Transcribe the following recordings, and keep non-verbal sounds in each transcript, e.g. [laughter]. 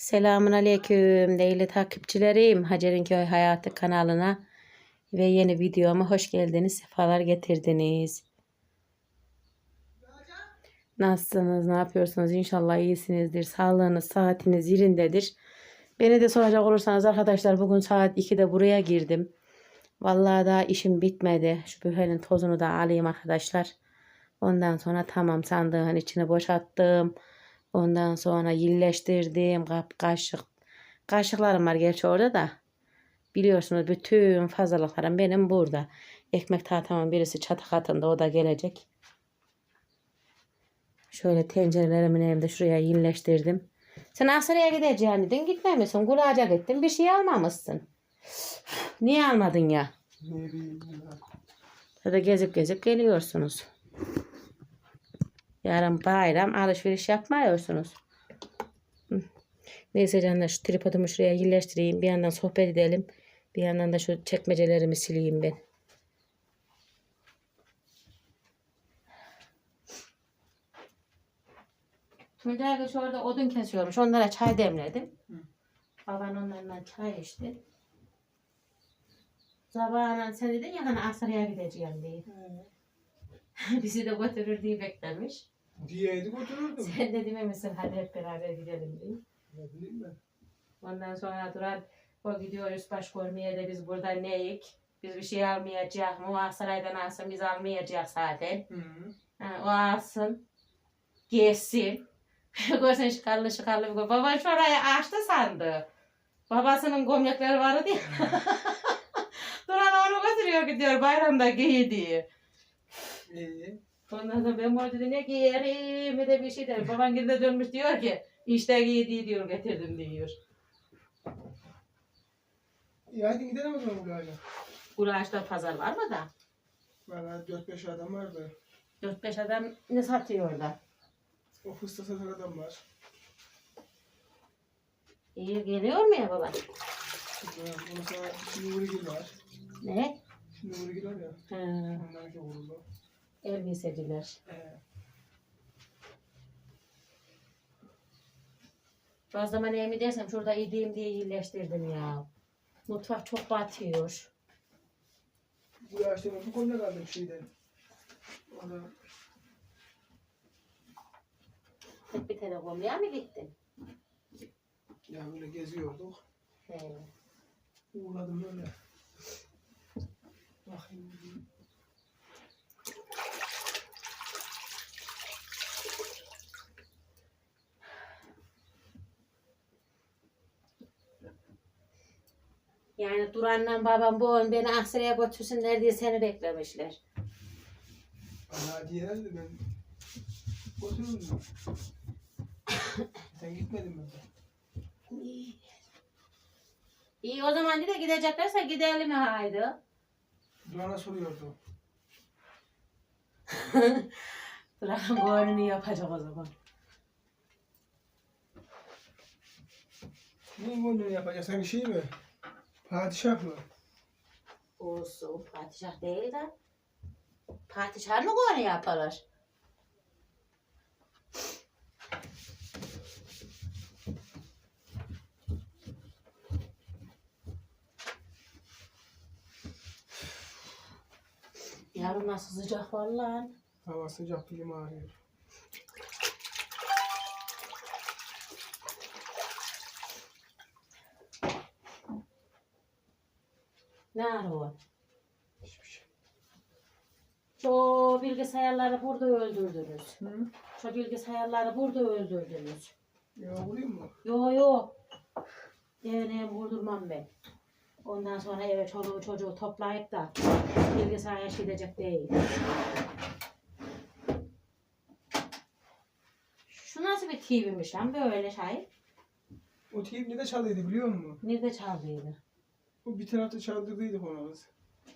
Selamun Aleyküm değerli takipçilerim. Hacer'in Köy Hayatı kanalına ve yeni videoma hoş geldiniz. Sefalar getirdiniz. Nasılsınız? Ne yapıyorsunuz? İnşallah iyisinizdir. Sağlığınız, saatiniz yerindedir. Beni de soracak olursanız arkadaşlar bugün saat 2'de buraya girdim. Vallahi daha işim bitmedi. Şu büfelin tozunu da alayım arkadaşlar. Ondan sonra tamam sandığın içine boşalttım. Ondan sonra yilleştirdim. Kap, kaşık. Kaşıklarım var gerçi orada da. Biliyorsunuz bütün fazlalıklarım benim burada. Ekmek tahtamın birisi çatı katında o da gelecek. Şöyle tencerelerimin elimde şuraya yilleştirdim. Sen Asya'ya gideceğini dedin gitmemişsin. Gulaca gittin bir şey almamışsın. Niye almadın ya? Da gezip gezip geliyorsunuz. Yarın bayram alışveriş yapmıyorsunuz. Hı. Neyse canlar şu tripodumu şuraya yerleştireyim. Bir yandan sohbet edelim. Bir yandan da şu çekmecelerimi sileyim ben. Tuncay şu orada odun kesiyormuş. Onlara çay demledim. Hı. Baban onlarla çay içti. Sabahına sen dedin ya hani Aksaray'a gideceğim diye. [laughs] Bizi de götürür diye beklemiş. Diyeydik otururdum. Sen de dememişsin hadi hep beraber gidelim diye. Ne bileyim ben. Ondan sonra durar o gidiyor üst baş görmeye de biz burada neyik? Biz bir şey? O Aksaray'dan alsın biz almayacağız zaten. Hı -hı. Ha, o alsın. Gelsin. [laughs] Görsen şıkarlı şıkarlı bir Baba şurayı açtı sandı. Babasının gömlekleri vardı ya. [laughs] Duran onu götürüyor gidiyor bayramda giy diye. İyi. Ondan sonra ben orada dedim ne giyerim bir de bir şey der. Baban gidip dönmüş diyor ki işte giydiği diyor getirdim diyor. İyi hadi gidelim o zaman buraya. Kulaçta pazar var mı da? Valla 4-5 adam vardı. 4-5 adam ne satıyor orada? O fıstık satan adam var. İyi geliyor mu ya baba? Sonra şimdi Urigil var. Ne? Urigil var ya. Ondan çok vuruldu. Elbiseciler. Ee, O zaman neyimi dersem şurada yediğim diye iyileştirdim ya. Mutfak çok batıyor. bu yaşta bu konuda kaldı bir şeyden. Ona Hep bir telekomya mı gittin? ya böyle geziyorduk. He. Uğradım böyle. Bakayım. Yani Duran'la babam bu ön beni Aksaray'a götürsünler diye seni beklemişler. Ana diyeler de ben otururdum. [coughs] Sen gitmedin mi? İyi. İyi o zaman de gideceklerse gidelim haydi. Duran'a soruyordu. [laughs] Duran'ın gönlünü yapacak o zaman. Ne bunu yapacak? Sen şey mi? Padişah mı? Olsun padişah değil de. Padişah mı gönlü yaparlar? Yarın nasıl sıcak var lan? Hava sıcak dilim ağrıyor. Ne ara o? Hiçbir şey. Şu bilgisayarları burada öldürdünüz. Hı? Şu bilgisayarları burada öldürdünüz. Ya vurayım mı? Yo yo. Evine vurdurmam ben. Ondan sonra eve çoluğu çocuğu toplayıp da bilgisayar gidecek değil. Şu nasıl bir TV'miş lan böyle şey? O teyip ne de çalıyordu biliyor musun? Nerede çaldıydı? O bir tarafta çaldırdıydık onu biz.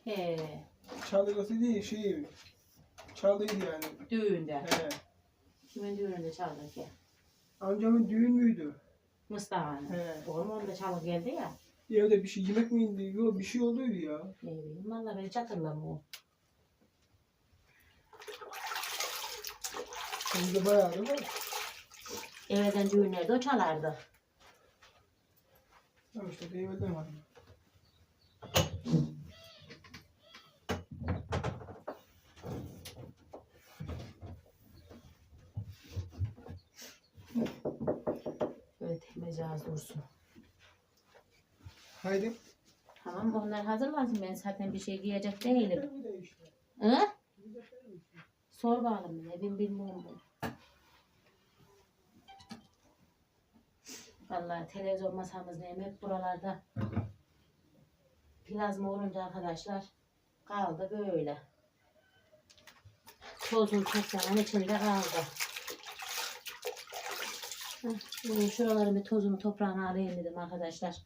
He, Çaldırması değil şey. Çaldıydı yani. düğünde. He. Kimin düğününde çaldık ya? Amcamın düğün müydü? Mustafa'nın. He. Oğlum onda çalıp geldi ya. Evde bir şey yemek mi indi? Yok bir şey olduydu ya. Ne bileyim valla ben hiç hatırlamıyorum. Şimdi bayağı da var. Evden düğünlerde o çalardı. Tamam işte eyvallah var. Böyle temizce az dursun. Haydi. Tamam onlar hazırlansın. Ben zaten bir şey giyecek değilim. Hı? Sor bakalım ne ben bilmiyorum bunu. Vallahi televizyon masamız ne hep buralarda plazma olunca arkadaşlar kaldı böyle. Tozun toprağın içinde kaldı. Heh, şuraların bir tozunu toprağını alayım dedim arkadaşlar.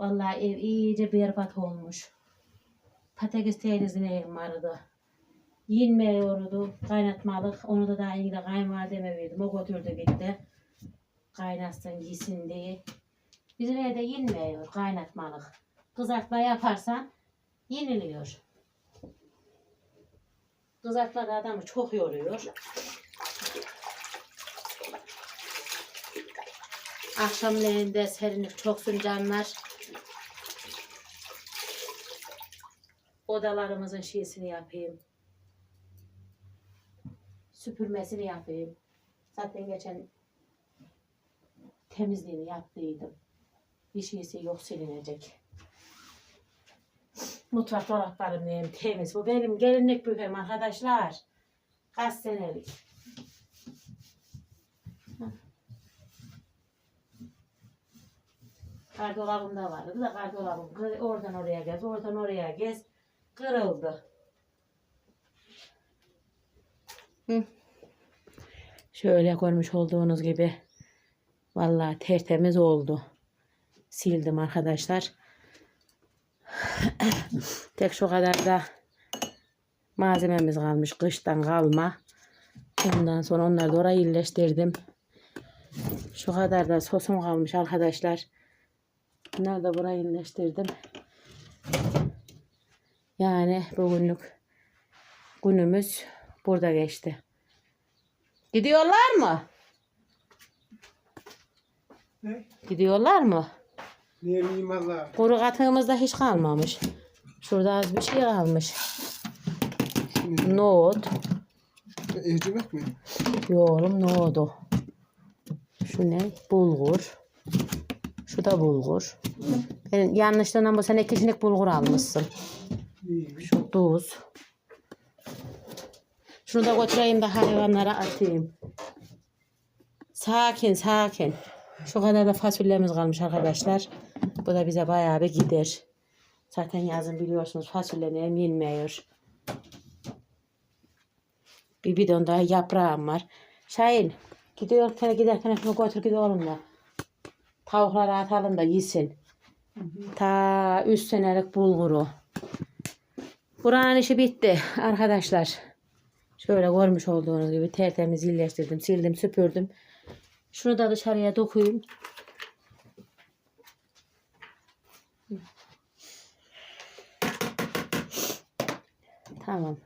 Vallahi ev iyice berbat olmuş. Patates teyzesine vardı. Yenmiyordu kaynatmalık. Onu da daha yine kayınvalideme verdim. O götürdü gitti. Kaynatsın yesin diye. Bizim evde yenmiyor kaynatmalık. Kızartma yaparsan yeniliyor. Kızartma da adamı çok yoruyor. Akşamleyin serinlik çok canlar. Odalarımızın şeysini yapayım. Süpürmesini yapayım. Zaten geçen temizliğini yaptıydım. Bir şeysi yok silinecek. Mutfak dolaplarım neyim temiz. Bu benim gelinlik büfem arkadaşlar. Kaç senelik. Gardolabım da vardı da gardolabım kır- oradan oraya gez, oradan oraya gez. Kırıldı. Hı. Şöyle görmüş olduğunuz gibi vallahi tertemiz oldu. Sildim arkadaşlar. [clears throat] Tek şu kadar da malzememiz kalmış kıştan kalma. Ondan sonra onları da oraya yerleştirdim. Şu kadar da sosum kalmış arkadaşlar. Bunları da buraya yerleştirdim. Yani bugünlük günümüz burada geçti. Gidiyorlar mı? Ne? Gidiyorlar mı? Niye valla. Kuru katığımızda hiç kalmamış. Şurada az bir şey kalmış. Şimdi Nohut. evcimek mi? Yoğurum nohudu. Şu ne? Bulgur. Da bulgur. Ben yanlışlıkla bu sene kişilik bulgur almışsın. Şu tuz. Şunu da götüreyim de hayvanlara atayım. Sakin sakin. Şu kadar da fasulyemiz kalmış arkadaşlar. Bu da bize bayağı bir gider. Zaten yazın biliyorsunuz fasulyenin yenmiyor. Bir bidon daha yaprağım var. Şahin gidiyor giderken şunu götür git oğlum da. Tavukları atalım da yesin. Ta 3 senelik bulguru. Buranın işi bitti arkadaşlar. Şöyle görmüş olduğunuz gibi tertemiz iyileştirdim, sildim, süpürdüm. Şunu da dışarıya dokuyayım. Tamam.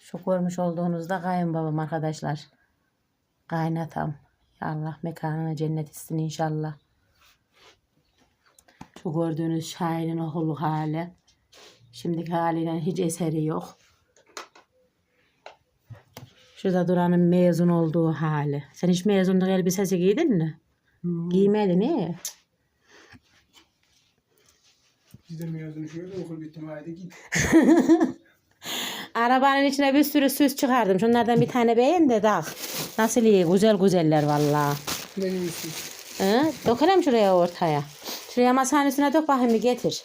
Şu görmüş olduğunuzda kayınbabam arkadaşlar. Kaynatam. Allah mekanına cennet etsin inşallah. Şu gördüğünüz Şahin'in oğlu hali. Şimdiki haliyle hiç eseri yok. Şurada duranın mezun olduğu hali. Sen hiç mezunluk elbisesi giydin mi? Giymedin iyi. Biz de mezun şöyle okul bitti git. [laughs] Arabanın içine bir sürü süs çıkardım. Şunlardan bir tane beğen de tak. Nasıl iyi? Güzel güzeller vallahi. Benim için. Hı? Dökelim şuraya ortaya. Şuraya masanın üstüne dök bakayım bir getir.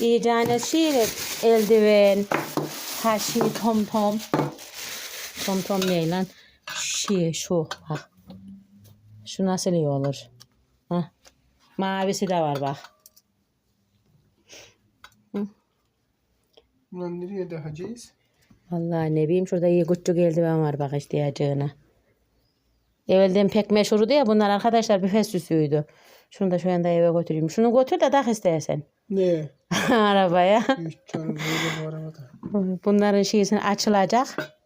İyicane şiir eldiven. Şey tom tom. Tom tom ne lan? Şey şu bak. Şu nasıl iyi olur? Ha. Mavisi de var bak. Ulan nereye dahacağız? Vallahi ne bileyim şurada iyi küçük eldiven var bak isteyeceğine. Evvelden pek meşhurdu ya bunlar arkadaşlar büfe süsüydü. Şunu da şu anda eve götüreyim. Şunu götür de tak istersen. Ne? Arabaya. Bunların şeysini açılacak.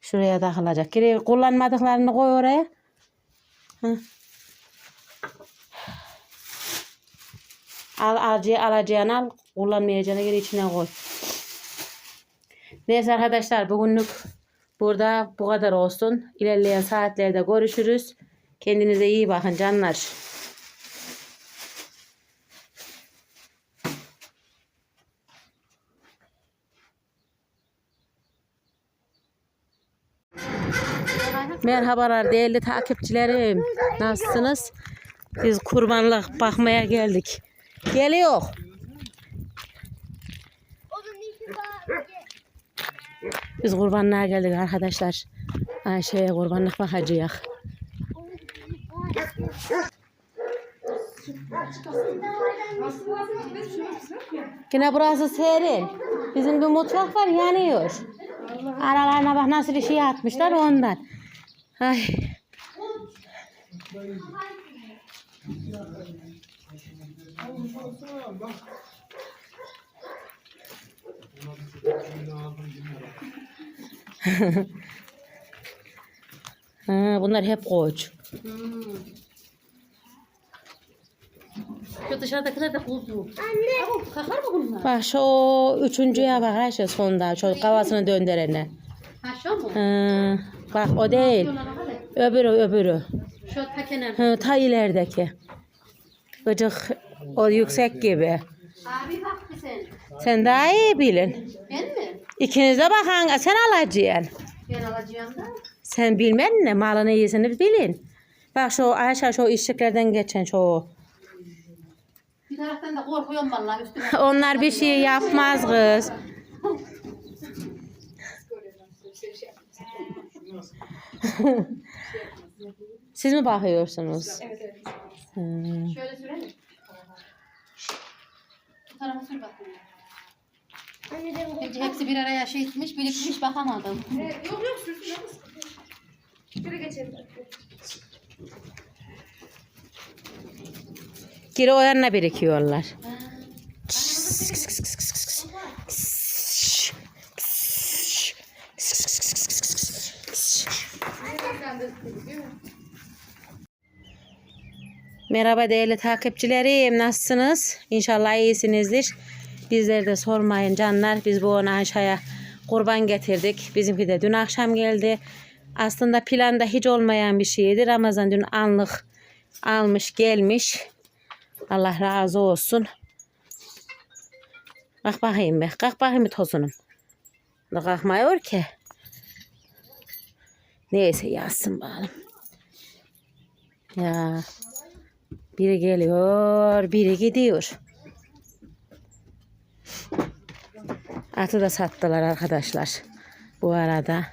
Şuraya takılacak. Geri kullanmadıklarını koy oraya. Hı. Al alacağı alacağını al. Kullanmayacağını geri içine koy. Neyse arkadaşlar bugünlük burada bu kadar olsun. İlerleyen saatlerde görüşürüz. Kendinize iyi bakın canlar. Merhabalar değerli takipçilerim. Nasılsınız? Biz kurbanlık bakmaya geldik. Geliyor. Biz kurbanlığa geldik arkadaşlar. Ayşe'ye kurbanlık bakacağız. Yine burası serin. Bizim bir mutfak var yanıyor. Aralarına bak nasıl bir şey atmışlar ondan. Ay. [laughs] ha, bunlar hep koç. Şu dışarıdakiler de kuzu. Anne. Kakar mı bunlar? Bak şu üçüncüye bak Ayşe sonda. Şu kafasını döndürene. Ha şu mu? Ha, bak o değil. Öbürü öbürü. Şu ta kenar. Ha, ta ilerideki. Gıcık o yüksek gibi. Abi bak bir sen. Sen daha iyi bilin. İkiniz de bakın sen alacaksın. Ben alacağım da. Sen bilmen ne malını iyisini bilin. Bak şu Ayşe şu işçilerden geçen şu. Bir taraftan da korkuyorum vallahi üstüme. [laughs] Onlar bir şey yapmaz kız. [laughs] Siz mi bakıyorsunuz? Hmm. Şöyle sürelim. Bu tarafa sür bakayım. Hepsi, hepsi bir araya şey etmiş, birikmiş bakamadım. Geri o yanına birikiyorlar. Merhaba değerli takipçilerim. Nasılsınız? İnşallah iyisinizdir. Bizleri de sormayın canlar. Biz bu ona Ayşe'ye kurban getirdik. Bizimki de dün akşam geldi. Aslında planda hiç olmayan bir şeydi. Ramazan dün anlık almış gelmiş. Allah razı olsun. Kalk bakayım be. Kalk bakayım bir tosunum. Da kalkmıyor ki. Neyse yazsın bakalım. Ya. Biri geliyor, biri gidiyor. Atı da sattılar arkadaşlar. Bu arada.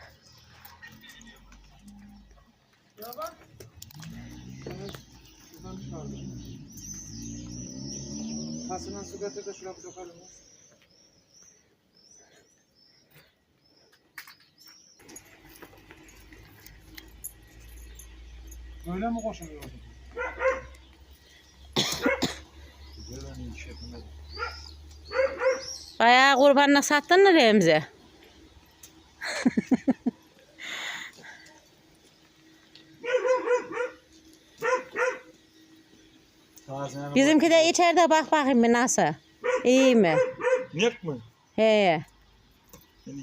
Böyle mi koşuyor? Sattın mı Remzi? Bizimki de içeride bak bakayım bir nasıl. İyi mi? Net mi? He.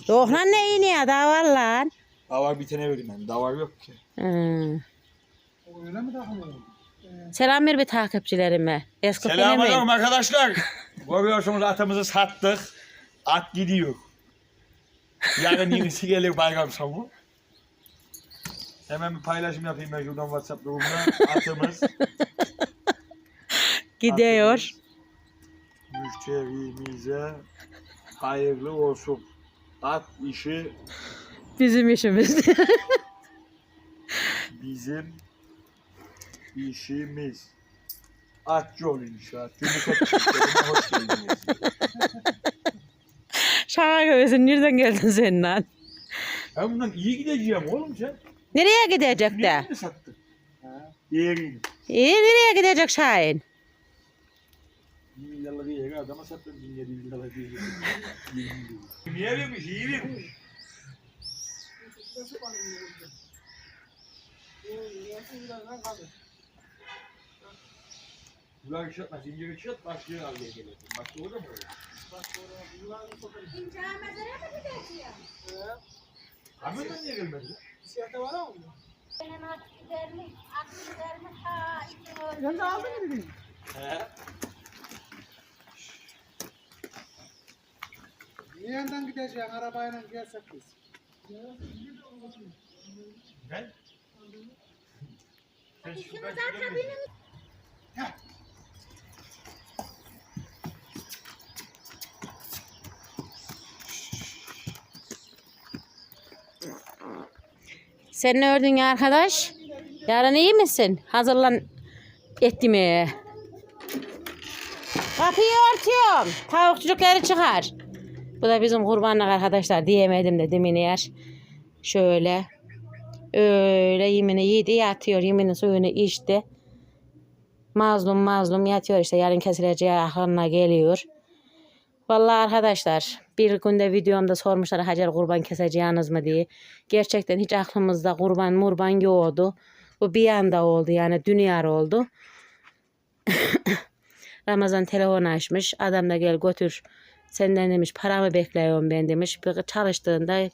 Yok lan ne iyi ya daha var lan. Davar bir tane verdim ben. Davar yok ki. Hmm. Öyle mi takılıyor? Selam ver bir takipçilerime. Eski Selamünaleyküm arkadaşlar. Görüyorsunuz atımızı sattık. At gidiyor. Yarın yenisi gelir bayram sonu. Hemen bir paylaşım yapayım ben şuradan WhatsApp grubuna. Atımız. Gidiyor. Müşterimize hayırlı olsun. At işi Bizim işimiz. bizim işimiz. Atçı ol inşaat. Türkiye'ne [laughs] hoş geldiniz. Şaka göbesin nereden geldin sen lan? Ben bundan iyi gideceğim oğlum sen. Nereye gidecek de? Diğerini sattı. Diğerini. İyi nereye gidecek Şahin? 1 milyarlık yeri adama sattım 1700 liralık yeri. Niye vermiş? İyi vermiş. Ulan ışıtma, zincir ışıt, başlıyor almaya geliyor. Başka orada mı öyle? Bak oraya yılanı sokarım. Kamyondan niye gelmedi? Siyahta var ama? Benim at gidermiş, at gidermiş. Ha, iki öyle. Sen de aldın mı dedin? He. Bir yandan gideceksin arabayla gelsek biz. Ben? Sen şuradan şuradan gel. Sen ne ördün ya arkadaş? Yarın iyi misin? Hazırlan etmeye. Kapıyı örtüyorum. Tavuk çocukları çıkar. Bu da bizim kurbanlık arkadaşlar diyemedim de demin yer. Şöyle. Öyle yemini yedi yatıyor. Yeminin suyunu içti. Mazlum mazlum yatıyor işte yarın kesileceği aklına geliyor. Vallahi arkadaşlar bir günde videomda sormuşlar Hacer kurban keseceğiniz mi diye. Gerçekten hiç aklımızda kurban murban yoktu. Bu bir anda oldu yani dünya oldu. [coughs] Ramazan telefon açmış. Adam da gel götür. Senden demiş paramı bekliyorum ben demiş. Bir çalıştığında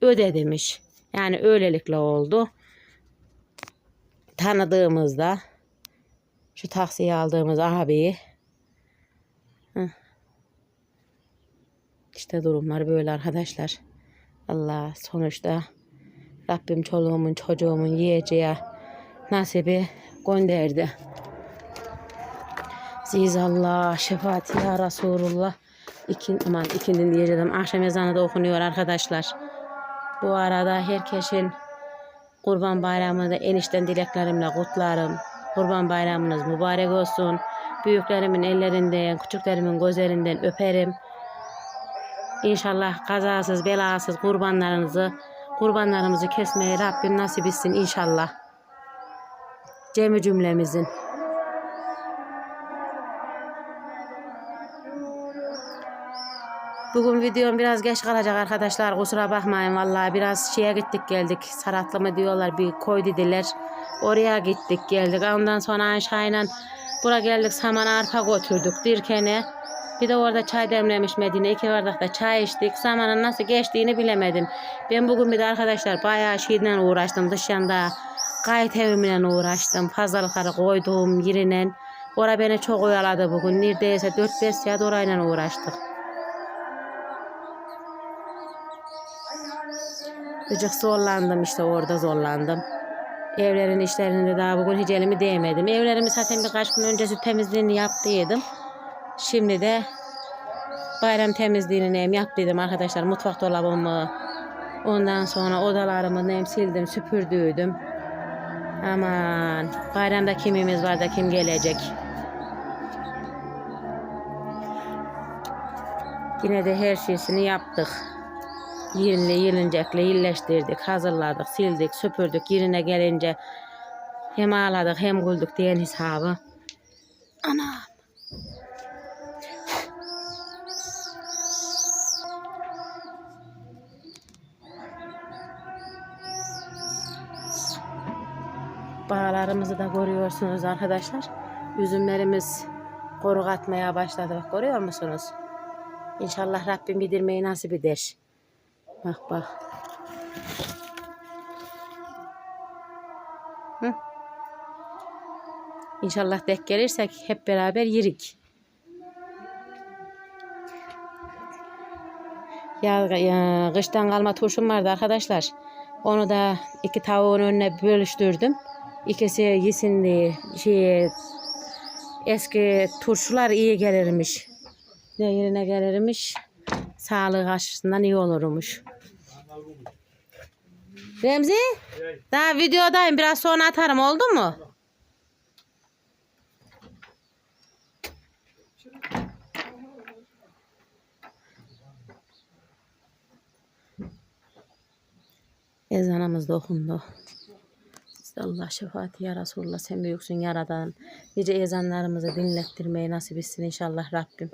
öde demiş. Yani öylelikle oldu. Tanıdığımızda şu taksiyi aldığımız abi İşte durumlar böyle arkadaşlar. Allah sonuçta Rabbim çoluğumun çocuğumun yiyeceği nasibi gönderdi. Ziz Allah, şefaat ya Resulullah. İkin, aman ikindin diyeceğim. Akşam ezanı da okunuyor arkadaşlar. Bu arada herkesin Kurban Bayramı'nı da enişten dileklerimle kutlarım. Kurban Bayramınız mübarek olsun. Büyüklerimin ellerinden, küçüklerimin gözlerinden öperim. İnşallah kazasız belasız kurbanlarınızı kurbanlarımızı kesmeyi Rabbim nasip etsin inşallah. Cemi cümlemizin. Bugün videom biraz geç kalacak arkadaşlar. Kusura bakmayın vallahi biraz şeye gittik geldik. Saratlı mı diyorlar bir koy dediler. Oraya gittik geldik. Ondan sonra Ayşe'yle bura geldik saman arpa götürdük dirkene. Bir de orada çay demlemiş Medine. iki bardak da çay içtik. Zamanın nasıl geçtiğini bilemedim. Ben bugün bir de arkadaşlar bayağı şeyle uğraştım. Dışarıda kayıt evimle uğraştım. Fazlalıkları koyduğum yerine. Ora beni çok oyaladı bugün. Neredeyse 4-5 saat orayla uğraştık. Gıcık zorlandım işte orada zorlandım. Evlerin işlerinde daha bugün hiç elimi değmedim. Evlerimi zaten birkaç gün öncesi temizliğini yaptıydım. Şimdi de bayram temizliğini neyim yaptıydım arkadaşlar. Mutfak dolabımı, ondan sonra odalarımı neyim sildim, süpürdüydüm. Aman bayramda kimimiz var da kim gelecek. Yine de her şeysini yaptık. Yerinle yelincekle iyileştirdik, hazırladık, sildik, süpürdük. Yerine gelince hem ağladık hem güldük diyen hesabı. Ana. Bağlarımızı da görüyorsunuz arkadaşlar. Üzümlerimiz koruk atmaya başladı. Bak görüyor musunuz? İnşallah Rabbim bitirmeyi nasip eder. Bak bak. Hı? İnşallah denk gelirsek hep beraber yirik. Ya, ya kıştan kalma turşum vardı arkadaşlar. Onu da iki tavuğun önüne bölüştürdüm. İkisi yesin diye şey, eski turşular iyi gelirmiş. Ne yerine gelirmiş? Sağlık açısından iyi olurmuş. Remzi, daha videodayım. Biraz sonra atarım oldu mu? Ezanımız da okundu. Allah şefaati ya Resulullah sen büyüksün yaradan. Nice ezanlarımızı dinlettirmeyi nasip etsin inşallah Rabbim.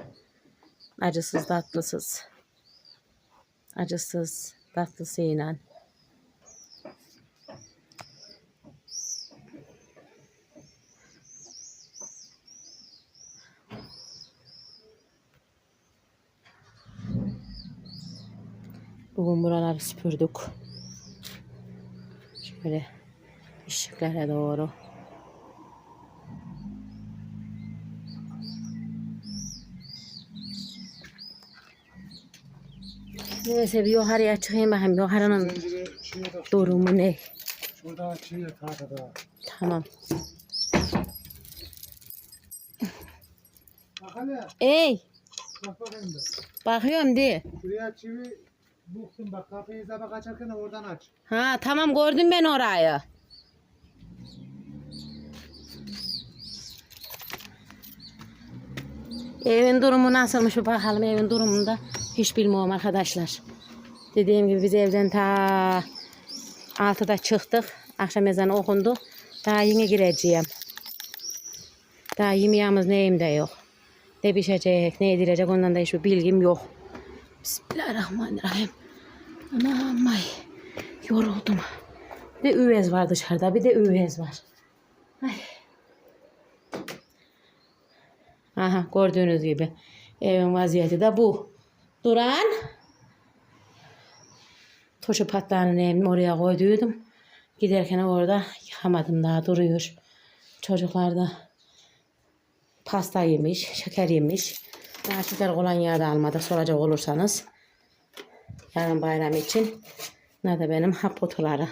Acısız tatlısız. Acısız tatlısıyla. Bugün buraları süpürdük. Şöyle ışıklara doğru. Neyse bir yukarıya çıkayım bakayım. Yukarının durumu ne? Şurada tahtada. Tamam. Bak hele. Ey Bak bakayım da. bakıyorum de. Şuraya çivi buktun bak kapıyı zabak açarken oradan aç. Ha tamam gördüm ben orayı. Evin durumu nasılmış bir bakalım evin durumunda. Hiç bilmiyorum arkadaşlar. Dediğim gibi biz evden ta 6'da çıktık. Akşam ezanı okundu. Daha yine gireceğim. Daha yemeğimiz neyim de yok. Ne pişecek, ne edilecek ondan da hiçbir bilgim yok. Bismillahirrahmanirrahim. Anam ay. Yoruldum. Bir de üvez var dışarıda. Bir de üvez var. Ay. Aha gördüğünüz gibi. Evin vaziyeti de bu. Duran. Turşu patlarını evim oraya koyduydum. Giderken orada yıkamadım daha duruyor. Çocuklar da pasta yemiş, şeker yemiş. Daha şeker kolonya da almadık soracak olursanız. Yarın bayram için. Ne de benim hap kutuları.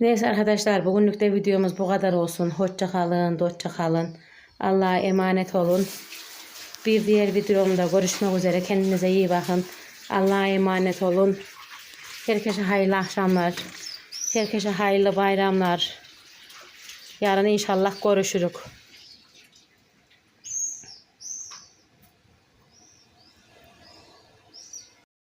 Neyse arkadaşlar bugünlük de videomuz bu kadar olsun. Hoşça kalın, dostça kalın. Allah'a emanet olun. Bir diğer videomda görüşmek üzere. Kendinize iyi bakın. Allah'a emanet olun. Herkese hayırlı akşamlar. Herkese hayırlı bayramlar. Yarın inşallah görüşürük.